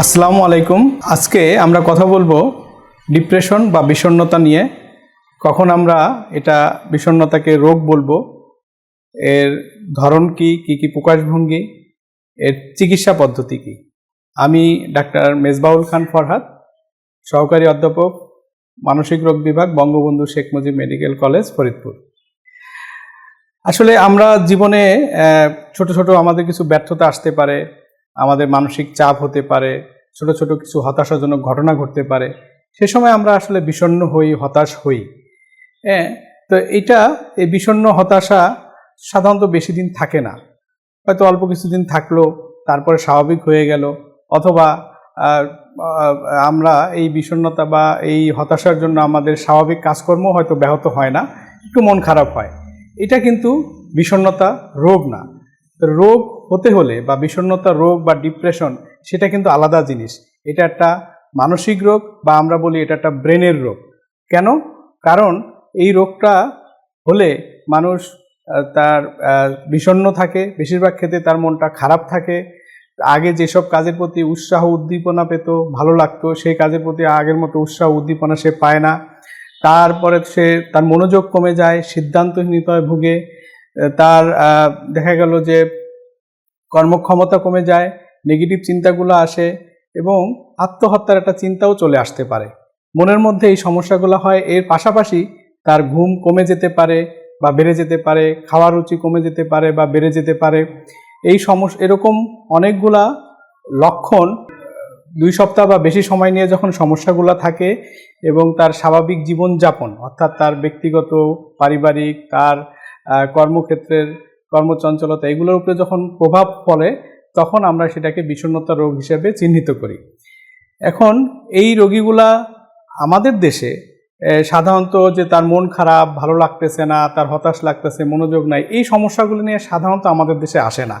আসসালামু আলাইকুম। আজকে আমরা কথা বলব ডিপ্রেশন বা বিষণ্ণতা নিয়ে। কখন আমরা এটা বিষণ্ণতাকে রোগ বলব, এর ধরন কি কি কি প্রকাশভঙ্গি, এর চিকিৎসা পদ্ধতি কি? আমি ডাক্তার মেজবাউল খান ফরহাদ, সহকারী অধ্যাপক, মানসিক রোগ বিভাগ, বঙ্গবন্ধু শেখ মুজিব মেডিকেল কলেজ, ফরিদপুর। আসলে আমরা জীবনে ছোট ছোট আমাদের কিছু ব্যর্থতা আসতে পারে আমাদের মানসিক চাপ হতে পারে, ছোট ছোট কিছু হতাশাজনক ঘটনা ঘটতে পারে, সে সময় আমরা আসলে বিষণ্ণ হই, হতাশ হই। হ্যাঁ তো এটা, এই বিষণ্ণ হতাশা সাধারণত বেশি দিন থাকে না। হয়তো অল্প কিছুদিন থাকল, তারপরে স্বাভাবিক হয়ে গেল, অথবা আমরা এই বিষণ্ণতা বা এই হতাশার জন্য আমাদের স্বাভাবিক কাজকর্ম হয়তো ব্যাহত হয় না, একটু মন খারাপ হয়। এটা কিন্তু বিষণ্ণতা রোগ না। রোগ হতে হলে বা বিষণ্ণতা রোগ বা ডিপ্রেশন সেটা কিন্তু আলাদা জিনিস। এটা একটা মানসিক রোগ বা আমরা বলি এটা একটা ব্রেনের রোগ। কেন? কারণ এই রোগটা হলে মানুষ তার আহ, বিষণ্ণ থাকে বেশিরভাগ ক্ষেত্রে তার মনটা খারাপ থাকে। আগে যেসব কাজের প্রতি উৎসাহ উদ্দীপনা পেত ভালো লাগতো সেই কাজের প্রতি আগের মতো উৎসাহ উদ্দীপনা সে পায় না। তারপরে সে তার মনোযোগ কমে যায় সিদ্ধান্তহীনতায় ভুগে। তার দেখা গেল যে কর্মক্ষমতা কমে যায় নেগেটিভ চিন্তাগুলো আসে এবং আত্মহত্যার একটা চিন্তাও চলে আসতে পারে। মনের মধ্যে এই সমস্যাগুলো হয়, এর পাশাপাশি তার ঘুম কমে যেতে পারে বা বেড়ে যেতে পারে, খাওয়ার রুচি কমে যেতে পারে বা বেড়ে যেতে পারে। এই সমস্যা এরকম অনেকগুলা লক্ষণ দুই সপ্তাহ বা বেশি সময় নিয়ে যখন সমস্যাগুলো থাকে এবং তার স্বাভাবিক জীবনযাপন, অর্থাৎ তার ব্যক্তিগত, পারিবারিক, তার কর্মক্ষেত্রের কর্মচঞ্চলতা, এগুলোর উপরে যখন প্রভাব পড়ে, তখন আমরা সেটাকে বিষণ্ণতা রোগ হিসেবে চিহ্নিত করি। এখন এই রোগীগুলা আমাদের দেশে সাধারণত যে তার মন খারাপ, ভালো লাগতেছে না, তার হতাশ লাগতেছে, মনোযোগ নাই, এই সমস্যাগুলো নিয়ে সাধারণত আমাদের দেশে আসে না।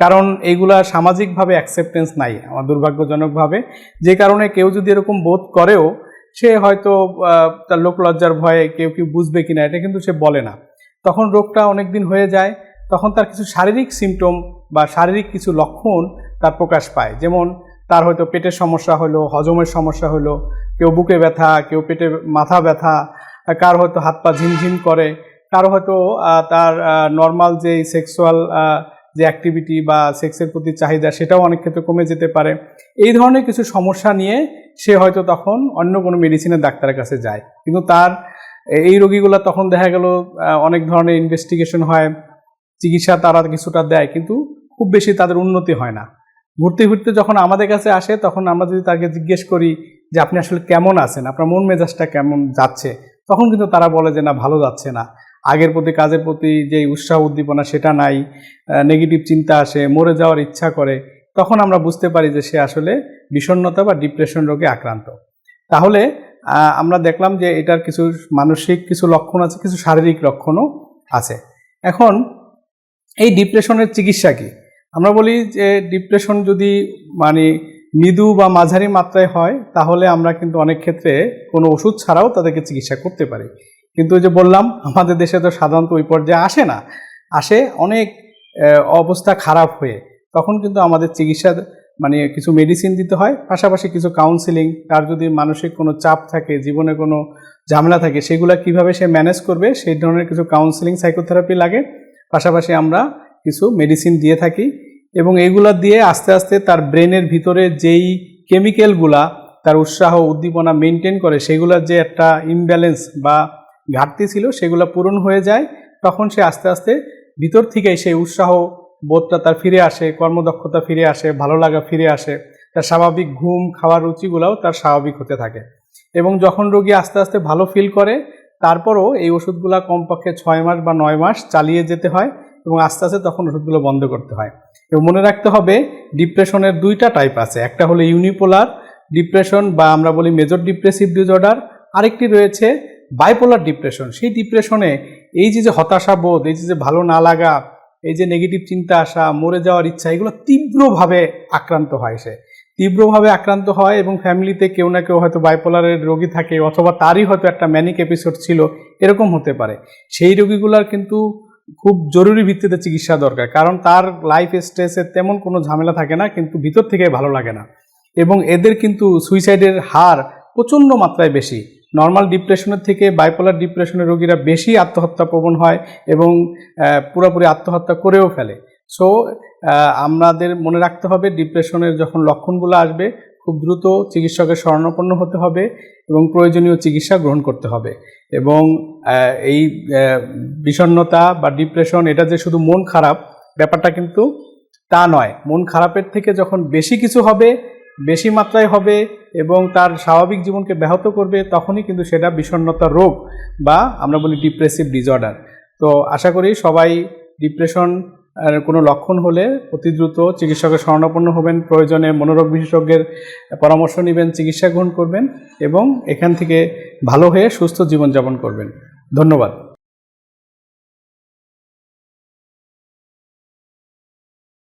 কারণ এইগুলা সামাজিকভাবে অ্যাকসেপ্টেন্স নাই, আমার দুর্ভাগ্যজনকভাবে। যে কারণে কেউ যদি এরকম বোধ করেও, সে হয়তো তার লোক লজ্জার ভয়ে কেউ কেউ বুঝবে কিনা, এটা কিন্তু সে বলে না। তখন রোগটা অনেক দিন হয়ে যায়, তখন তার কিছু শারীরিক সিমটম বা শারীরিক কিছু লক্ষণ তার প্রকাশ পায়। যেমন তার হয়তো পেটের সমস্যা হলো, হজমের সমস্যা হলো, কেউ বুকে ব্যথা, কেউ পেটে মাথা ব্যথা, কার হয়তো হাত পা ঝিমঝিম করে, কারও হয়তো তার নর্মাল যে সেক্সুয়াল যে অ্যাক্টিভিটি বা সেক্সের প্রতি চাহিদা সেটাও অনেক ক্ষেত্রে কমে যেতে পারে। এই ধরনের কিছু সমস্যা নিয়ে সে হয়তো তখন অন্য কোনো মেডিসিনের ডাক্তারের কাছে যায়। কিন্তু তার এই রোগীগুলো তখন দেখা গেল অনেক ধরনের ইনভেস্টিগেশন হয়, চিকিৎসা তারা কিছুটা দেয়, কিন্তু খুব বেশি তাদের উন্নতি হয় না। ঘুরতে ঘুরতে যখন আমাদের কাছে আসে, তখন আমরা যদি তাকে জিজ্ঞেস করি যে, আপনি আসলে কেমন আছেন? আপনার মন মেজাজটা কেমন যাচ্ছে? তখন কিন্তু তারা বলে যে, না, ভালো যাচ্ছে না। আগের প্রতি, কাজের প্রতি যে উৎসাহ উদ্দীপনা, সেটা নাই নেগেটিভ চিন্তা আসে, মরে যাওয়ার ইচ্ছা করে। তখন আমরা বুঝতে পারি যে, সে আসলে বিষণ্ণতা বা ডিপ্রেশন রোগে আক্রান্ত। তাহলে আমরা দেখলাম যে এটার কিছু মানসিক কিছু লক্ষণ আছে, কিছু শারীরিক লক্ষণও আছে। এখন এই ডিপ্রেশনের চিকিৎসা কি? আমরা বলি যে ডিপ্রেশন যদি মানে মৃদু বা মাঝারি মাত্রায় হয়, তাহলে আমরা কিন্তু অনেক ক্ষেত্রে কোনো ওষুধ ছাড়াও তাদেরকে চিকিৎসা করতে পারি। কিন্তু যে বললাম, আমাদের দেশে তো সাধারণত ওই পর্যায়ে আসে না। আসে অনেক অবস্থা খারাপ হয়ে, তখন কিন্তু আমাদের চিকিৎসা মানে কিছু মেডিসিন দিতে হয়, পাশাপাশি কিছু কাউন্সিলিং তার যদি মানসিক কোনো চাপ থাকে, জীবনে কোনো ঝামেলা থাকে, সেগুলো কীভাবে সে ম্যানেজ করবে, সেই ধরনের কিছু কাউন্সিলিং সাইকোথেরাপি লাগে। পাশাপাশি আমরা কিছু মেডিসিন দিয়ে থাকি এবং এইগুলা দিয়ে আস্তে আস্তে তার ব্রেনের ভিতরে যেই কেমিক্যালগুলা তার উৎসাহ, উদ্দীপনা মেনটেন করে সেগুলোর যে একটা ইমব্যালেন্স বা ঘাটতি ছিল, সেগুলো পূরণ হয়ে যায়, তখন সে আস্তে আস্তে ভিতর থেকেই সেই উৎসাহ বোধটা তার ফিরে আসে, কর্মদক্ষতা ফিরে আসে, ভালো লাগা ফিরে আসে, তার স্বাভাবিক ঘুম, খাওয়ার রুচিগুলোও তার স্বাভাবিক হতে থাকে। এবং যখন রোগী আস্তে আস্তে ভালো ফিল করে, তারপরও এই ওষুধগুলো কমপক্ষে ছয় মাস বা নয় মাস চালিয়ে যেতে হয় এবং আস্তে আস্তে তখন ওষুধগুলো বন্ধ করতে হয়। এবং মনে রাখতে হবে, ডিপ্রেশনের দুইটা টাইপ আছে। একটা হলো ইউনিপোলার ডিপ্রেশন বা আমরা বলি মেজর ডিপ্রেসিভ ডিজর্ডার আরেকটি রয়েছে বাইপোলার ডিপ্রেশন সেই ডিপ্রেশনে এই যে যে হতাশা বোধ, এই যে যে ভালো না লাগা এই যে নেগেটিভ চিন্তা আসা, মরে যাওয়ার ইচ্ছা, এগুলো তীব্রভাবে আক্রান্ত হয় সে। তীব্রভাবে আক্রান্ত হয় এবং ফ্যামিলিতে কেউ না কেউ হয়তো বাইপোলারের রোগী থাকে অথবা তারই হয়তো একটা ম্যানিক এপিসোড ছিল, এরকম হতে পারে। সেই রোগীগুলার কিন্তু খুব জরুরি ভিত্তিতে চিকিৎসা দরকার, কারণ তার লাইফ স্ট্রেসের তেমন কোনো ঝামেলা থাকে না, কিন্তু ভিতর থেকে ভালো লাগে না। এবং এদের কিন্তু সুইসাইডের হার প্রচণ্ড মাত্রায় বেশি। নর্মাল ডিপ্রেশনের থেকে বাইপোলার ডিপ্রেশনের রোগীরা বেশি আত্মহত্যা প্রবণ হয় এবং পুরোপুরি আত্মহত্যা করেও ফেলে। সো আমাদের মনে রাখতে হবে ডিপ্রেশনের যখন লক্ষণগুলো আসবে খুব দ্রুত চিকিৎসকের শরণাপন্ন হতে হবে এবং প্রয়োজনীয় চিকিৎসা গ্রহণ করতে হবে। এবং এই আহ, বিষণ্ণতা বা ডিপ্রেশন এটা যে শুধু মন খারাপ ব্যাপারটা কিন্তু তা নয়। মন খারাপের থেকে যখন বেশি কিছু হবে বেশি মাত্রায় হবে এবং তার স্বাভাবিক জীবনকে ব্যাহত করবে, তখনই কিন্তু সেটা বিষণ্ণতা রোগ বা আমরা বলি ডিপ্রেসিভ ডিসঅর্ডার তো আশা করি সবাই ডিপ্রেশন কোনো লক্ষণ হলে অতি দ্রুত চিকিৎসকের শরণাপন্ন হবেন, প্রয়োজনে মনোরোগ বিশেষজ্ঞের পরামর্শ নেবেন, চিকিৎসা গ্রহণ করবেন এবং এখান থেকে ভালো হয়ে সুস্থ জীবনযাপন করবেন। ধন্যবাদ।